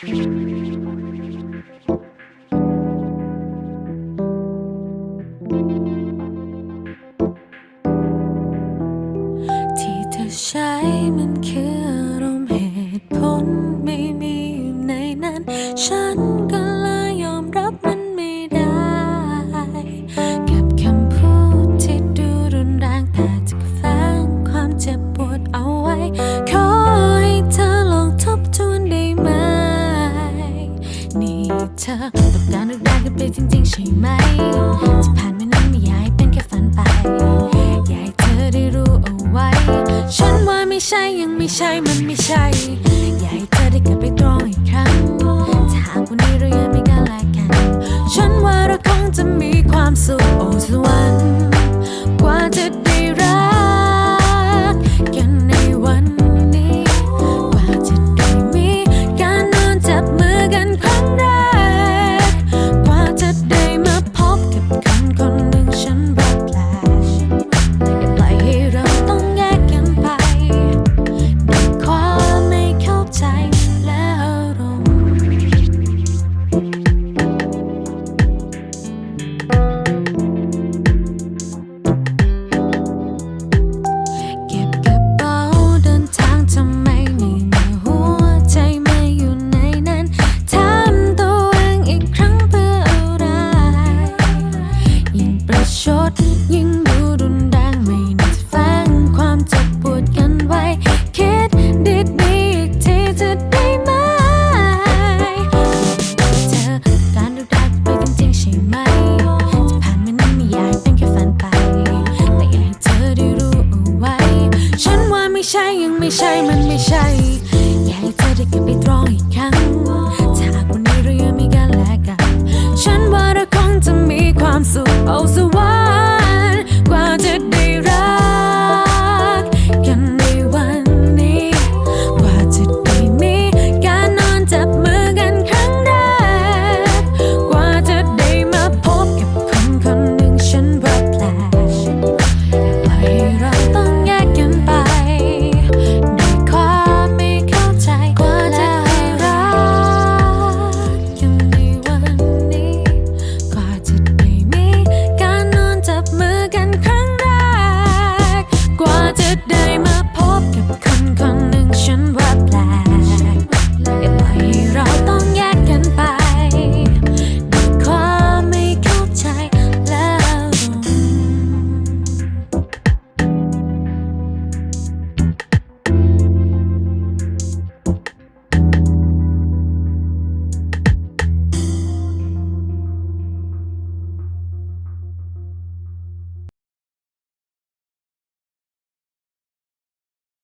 ที่เธอใช้มัน ไปจริงๆใช่ไหมจะผ่านไปนั้นไม่อยากให้เป็นแค่ฝันไป อยากให้เธอได้รู้เอาไว้ ฉันว่าไม่ใช่ยังไม่ใช่มันไม่ใช่ อยากให้เธอได้กลับไปตรองอีกครั้ง ถ้าหากวันนี้เรายังไม่กันและกัน ฉันว่าเราคงจะมีความสุข ชดยิ่งดูรุนแรงไม่น่าจะแฝงความเจ็บปวดกันไว้ คิดดีดีอีกทีจะได้ไหมเธอการดูดักไปจริงใช่ไหมจะผ่านมันนั้นไม่อยากเป็นแค่ฝันไป แต่อยากให้เธอได้รู้เอาไว้ ฉันว่าไม่ใช่ยังไม่ใช่มันไม่ใช่